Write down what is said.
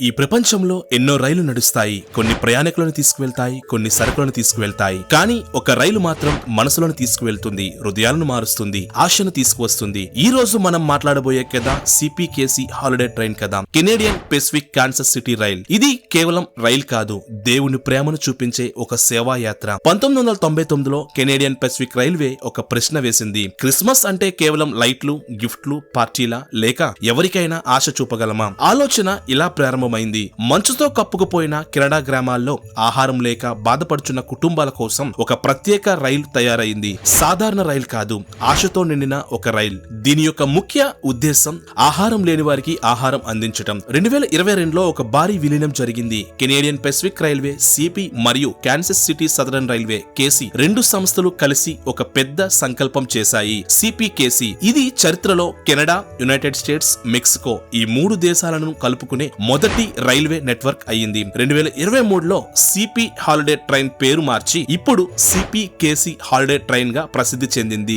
ఈ ప్రపంచంలో ఎన్నో రైలు నడుస్తాయి. కొన్ని ప్రయాణికులను తీసుకువెళ్తాయి కొన్ని సరుకులను తీసుకువెళ్తాయి. కానీ ఒక రైలు మాత్రం మనసులను తీసుకువెళ్తుంది హృదయాలను మారుస్తుంది ఆశను తీసుకువస్తుంది. ఈ రోజు మనం మాట్లాడబోయే కదా సిపికేసి హాలిడే ట్రైన్ కదా Canadian Pacific Kansas City rail. ఇది కేవలం రైల్ కాదు దేవుని ప్రేమను చూపించే ఒక సేవా యాత్ర పంతొమ్మిది వందల తొంభై తొమ్మిదిలో కెనేడియన్ పెసిఫిక్ రైల్వే ఒక ప్రశ్న వేసింది. క్రిస్మస్ అంటే కేవలం లైట్లు గిఫ్ట్లు పార్టీలా? లేక ఎవరికైనా ఆశ చూపగలమా? ఆలోచన ఇలా ప్రారంభమైంది. మంచుతో కప్పుకుపోయిన కెనడా గ్రామాల్లో ఆహారం లేక బాధపడుచున్న కుటుంబాల కోసం ఒక ప్రత్యేక రైలు తయారైంది. సాధారణ రైలు కాదు ఆశతో నిండిన ఒక రైలు. దీని యొక్క ముఖ్య ఉద్దేశం ఆహారం లేని వారికి ఆహారం అందించటం. రెండు వేల ఇరవై రెండులో ఒక భారీ విలీనం జరిగింది. కెనేడియన్ పెసిఫిక్ రైల్వే సిపి మరియు Kansas City southern railway KC రెండు సంస్థలు కలిసి ఒక పెద్ద సంకల్పం చేశాయి. సిపికేసి ఇది చరిత్రలో కెనడా యునైటెడ్ స్టేట్స్ మెక్సికో ఈ మూడు దేశాలను కలుపుకునే మొదటి మొదటి రైల్వే నెట్వర్క్ అయ్యింది. రెండు వేల ఇరవై మూడులో సిపి హాలిడే ట్రైన్ పేరు మార్చి ఇప్పుడు సిపికేసి హాలిడే ట్రైన్గా ప్రసిద్ధి చెందింది.